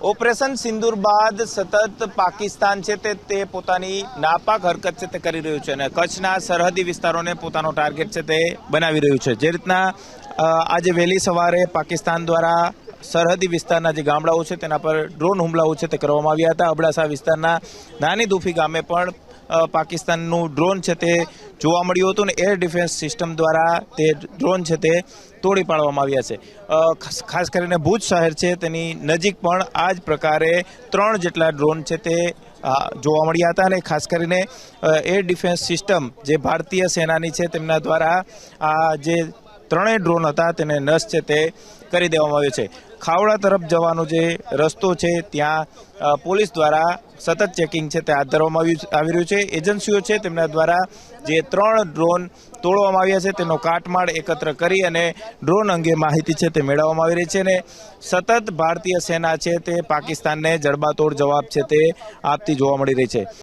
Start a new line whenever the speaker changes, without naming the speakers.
Operation સિંદૂર બાદ સતત પાકિસ્તાન છે તે તે પોતાની નાપાક હરકત છે તે કરી રહ્યું છે અને કચ્છના સરહદી વિસ્તારોને પોતાનો ટાર્ગેટ છે તે બનાવી રહ્યું છે. જે રીતના આજે વહેલી સવારે પાકિસ્તાન દ્વારા સરહદી વિસ્તારના જે ગામડાઓ છે તેના પર ડ્રોન હુમલાઓ છે તે કરવામાં આવ્યા હતા. અબડાસા વિસ્તારના નાની દુફી ગામે પણ પાકિસ્તાનનું ડ્રોન છે તે જોવા મળ્યું હતું ને એર ડિફેન્સ સિસ્ટમ દ્વારા તે ડ્રોન છે તે તોડી પાડવામાં આવ્યા છે. ખાસ- કરીને ભુજ શહેર છે તેની નજીક પણ આ જ પ્રકારે ત્રણ જેટલા ડ્રોન છે તે જોવા મળ્યા હતા અને ખાસ કરીને એર ડિફેન્સ સિસ્ટમ જે ભારતીય સેનાની છે તેમના દ્વારા આ જે ત્રણેય ડ્રોન હતા, તેને નસ છે તે કરી દેવામાં આવ્યો છે. ખાવડા તરફ જવાનો જે રસ્તો છે, ત્યાં પોલીસ દ્વારા સતત ચેકિંગ છે તે હાથ ધરવામાં આવ્યું આવી રહ્યું છે. એજન્સીઓ છે તેમના દ્વારા જે ત્રણ ડ્રોન તોડવામાં આવ્યા છે, તેનો કાટમાળ એકત્ર કરી અને ડ્રોન અંગે માહિતી છે તે મેળવવામાં આવી રહી છે અને સતત ભારતીય સેના છે તે પાકિસ્તાનને જડબાતોડ જવાબ છે તે આપતી જોવા મળી રહી છે.